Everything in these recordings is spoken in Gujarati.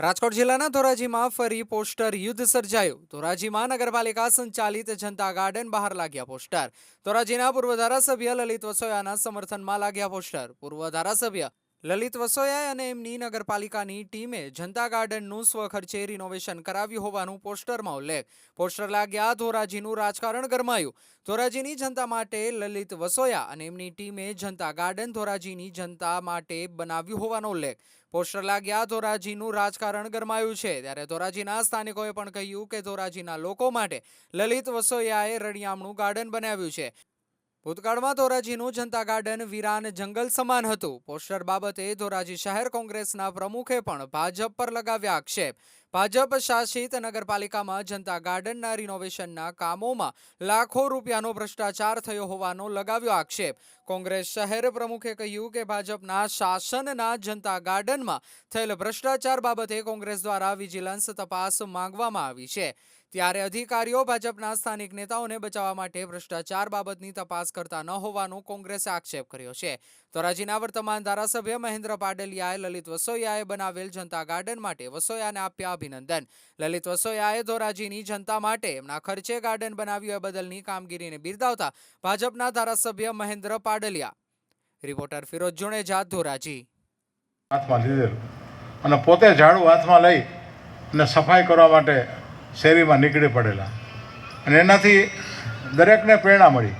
રાજકોટ જિલ્લાના ધોરાજીમાં ફરી પોસ્ટર યુદ્ધ સર્જાયું. ધોરાજીમાં નગરપાલિકા સંચાલિત જનતા ગાર્ડન બહાર લાગ્યા પોસ્ટર. ધોરાજીના પૂર્વ ધારાસભ્ય લલિત વસોયાના સમર્થનમાં લાગ્યા પોસ્ટર. પૂર્વ ધારાસભ્ય લલિત વસોયા અને એમની નગરપાલિકાની ટીમે જનતા ગાર્ડનનું સ્વખર્ચે રિનોવેશન કરાવ્યું હોવાનું પોસ્ટરમાં ઉલ્લેખ. પોસ્ટર લાગ્યા, ધોરાજીનું રાજકારણ ગરમાયું. ધોરાજીની જનતા માટે લલિત વસોયા અને એમની ટીમે જનતા ગાર્ડન ધોરાજીની જનતા માટે બનાવ્યું હોવાનો ઉલ્લેખ. પોસ્ટર લાગ્યા, ધોરાજીનું રાજકારણ ગરમાયું છે. ત્યારે ધોરાજીના સ્થાનિકોએ પણ કહ્યું કે ધોરાજીના લોકો માટે લલિત વસોયાએ રળિયામણું ગાર્ડન બનાવ્યું છે. ભૂતકાળમાં ધોરાજીનું જનતા ગાર્ડન વિરાન જંગલ સમાન હતું. પોસ્ટર બાબતે ધોરાજી શહેર કોંગ્રેસના પ્રમુખે પણ ભાજપ પર લગાવ્યા આક્ષેપ. ભાજપ શાસિત નગરપાલિકામાં જનતા ગાર્ડનના રિનોવેશનના કામોમાં લાખો રૂપિયાનો ભ્રષ્ટાચાર થયો હોવાનો લગાવ્યો આક્ષેપ. કોંગ્રેસ શહેર પ્રમુખે કહ્યું કે ભાજપના શાસનના જનતા ગાર્ડનમાં થયેલ ભ્રષ્ટાચાર બાબતે કોંગ્રેસ દ્વારા વિજિલન્સ તપાસ માંગવામાં આવી છે. ત્યારે અધિકારીઓ ભાજપના સ્થાનિક નેતાઓને બચાવવા માટે ભ્રષ્ટાચાર બાબતની તપાસ કરતા ન હોવાનો કોંગ્રેસે આક્ષેપ કર્યો છે. ધોરાજીના વર્તમાન ધારાસભ્ય મહેન્દ્ર પાડલિયાએ લલિત વસોયાએ બનાવેલ જનતા ગાર્ડન માટે વસોયાને આપ્યા અભિનંદન. લલિત વસોયાએ ધોરાજીની જનતા માટે એમના ખર્ચે ગાર્ડન બનાવ્યું એ બદલની કામગીરીને બિરદાવતા ભાજપના ધારાસભ્ય મહેન્દ્ર પાડલિયા. રિપોર્ટર ફિરોજ જુણેજા ધોરાજી. હાથમાં લીધેલું. અને પોતે ઝાડુ હાથમાં લઈ અને સફાઈ કરવા માટે શેરીમાં નીકળી પડેલા. અને એનાથી દરેકને પ્રેરણા મળી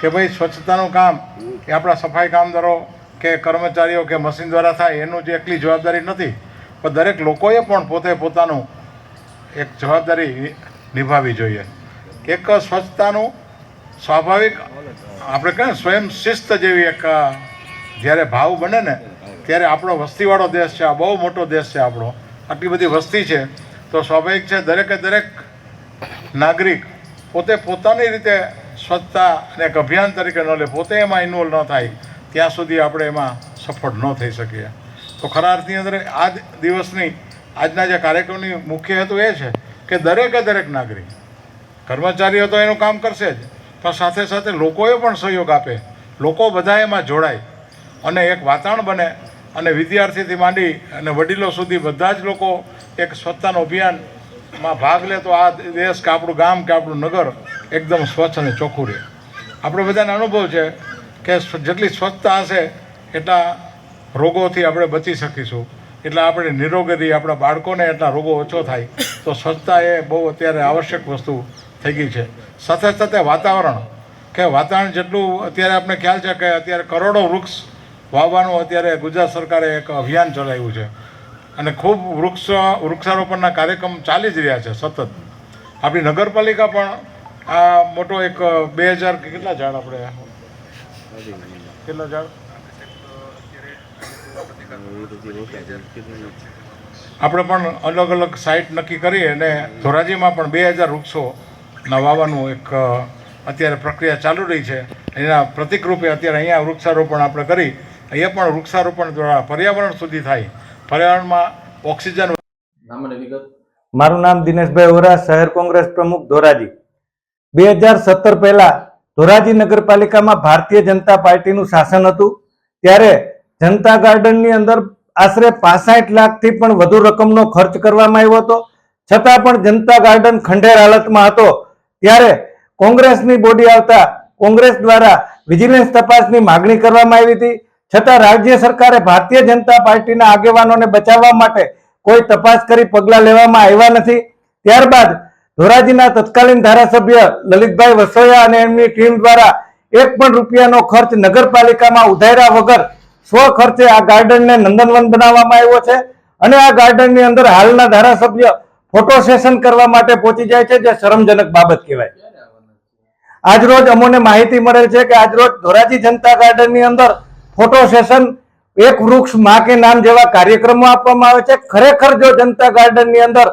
કે ભાઈ સ્વચ્છતાનું કામ એ આપણા સફાઈ કામદારો કે કર્મચારીઓ કે મશીન દ્વારા થાય એનું જે એકલી જવાબદારી નથી પણ દરેક લોકોએ પણ પોતે પોતાનું એક જવાબદારી નિભાવવી જોઈએ. એક સ્વચ્છતાનું સ્વાભાવિક આપણે કહે સ્વયં શિસ્ત જેવી એક જ્યારે ભાવ બને ને, ત્યારે આપણો વસ્તીવાળો દેશ છે, આ બહુ મોટો દેશ છે આપણો, આટલી બધી વસ્તી છે, તો સ્વાભાવિક છે દરેકે દરેક નાગરિક પોતે પોતાની રીતે સ્વચ્છતા અને એક અભિયાન તરીકે ન લે, પોતે એમાં ઇન્વોલ્વ ન થાય, ત્યાં સુધી આપણે એમાં સફળ ન થઈ શકીએ. તો ખરા અર્થની અંદર આ દિવસની, આજના જે કાર્યક્રમની મુખ્ય હેતુ એ છે કે દરેકે દરેક નાગરિક, કર્મચારીઓ તો એનું કામ કરશે જ, પણ સાથે સાથે લોકોએ પણ સહયોગ આપે, લોકો બધા એમાં જોડાય અને એક વાતાવરણ બને અને વિદ્યાર્થીથી માંડી અને વડીલો સુધી બધા જ લોકો એક સ્વચ્છતાનું અભિયાનમાં ભાગ લે તો આ દેશ કે આપણું ગામ કે આપણું નગર એકદમ સ્વચ્છ અને ચોખ્ખું રહે. આપણે બધાને અનુભવ છે કે જેટલી સ્વચ્છતા હશે એટલા રોગોથી આપણે બચી શકીશું. એટલે આપણે નિરોગી આપણા બાળકોને એટલા રોગો ઓછો થાય. તો સ્વચ્છતા એ બહુ અત્યારે આવશ્યક વસ્તુ થઈ ગઈ છે. સાથે સાથે વાતાવરણ. કે વાતાવરણ જેટલું અત્યારે આપણે ખ્યાલ છે કે અત્યારે કરોડો વૃક્ષ વાવવાનું અત્યારે ગુજરાત સરકારે એક અભિયાન ચલાવ્યું છે. અને ખૂબ વૃક્ષ, વૃક્ષારોપણના કાર્યક્રમ ચાલી જ રહ્યા છે સતત. આપણી નગરપાલિકા પણ આ મોટો એક બે હજાર કેટલા ઝાડ આપણે? કેટલા ઝાડ? આપણે પણ અલગ અલગ સાઇટ નક્કી કરી અને ધોરાજીમાં પણ બે હજાર વૃક્ષોના વાવવાનું એક અત્યારે પ્રક્રિયા ચાલુ રહી છે. એના પ્રતિકરૂપે અત્યારે અહીંયા વૃક્ષારોપણ આપણે કરી. અહીંયા પણ વૃક્ષારોપણ દ્વારા પર્યાવરણ સુધી થાય. પર્યાવરણમાં ઓક્સિજન મારું નામ દિનેશભાઈ ઓરા શહેર કોંગ્રેસ પ્રમુખ ધોરાજી. બે હજાર સત્તર પહેલા ધોરાજી નગરપાલિકામાં ભારતીય જનતા પાર્ટીનું શાસન હતું. ત્યારે જનતા ગાર્ડનની અંદર આશરે પાસઠ લાખથી પણ વધુ રકમનો ખર્ચ કરવામાં આવ્યો હતો. છતાં પણ જનતા ગાર્ડન ખંડેર હાલતમાં હતો. ત્યારે કોંગ્રેસની બોડી આવતા કોંગ્રેસ દ્વારા વિજિલન્સ તપાસની માગણી કરવામાં આવી હતી. છતાં રાજ્ય સરકારે ભારતીય જનતા પાર્ટીના આગેવાનોને બચાવવા માટે કોઈ તપાસ કરી પગલાં લેવામાં આવ્યા નથી. ત્યારબાદ ધોરાજીના તત્કાલીન ધારાસભ્ય લલિતભાઈ વસોયા અને એમની ટીમ દ્વારા એક પણ રૂપિયાનો ખર્ચ નગરપાલિકામાં ઉધાર્યા વગર સ્વ ખર્ચે આ ગાર્ડનને નંદનવન બનાવવામાં આવ્યો છે અને આ ગાર્ડનની અંદર હાલના ધારાસભ્ય ફોટો સેશન કરવા માટે પહોંચી જાય છે, જે શરમજનક બાબત કહેવાય. આજરોજ અમોને માહિતી મળેલ છે કે આજરોજ ધોરાજી જનતા ગાર્ડનની અંદર ફોટો સેશન એક વૃક્ષમાં કે નામ જેવા કાર્યક્રમો આપવામાં આવે છે. ખરેખર જો જનતા ગાર્ડનની અંદર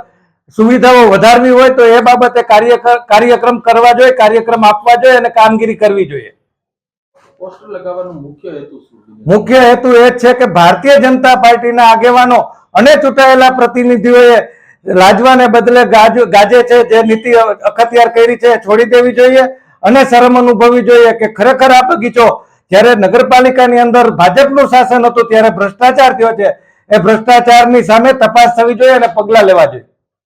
સુવિધાઓ વધારવી હોય તો એ બાબતે કાર્ય કાર્યક્રમ કરવા જોઈએ, કાર્યક્રમ આપવા જોઈએ અને કામગીરી કરવી જોઈએ. પોસ્ટર લગાવવાનો મુખ્ય હેતુ શું? મુખ્ય હેતુ એ છે કે ભારતીય જનતા પાર્ટીના આગેવાનો અને ચૂંટાયેલા પ્રતિનિધિઓએ લાજવાને બદલે ગાજે છે, જે નીતિ અખતિયાર કરી છે છોડી દેવી જોઈએ અને શરમ અનુભવવી જોઈએ કે ખરેખર આ બગીચો જ્યારે નગરપાલિકાની અંદર ભાજપનું શાસન હતું, ત્યારે ભ્રષ્ટાચાર થયો છે એ ભ્રષ્ટાચારની સામે તપાસ થવી જોઈએ અને પગલાં લેવા જોઈએ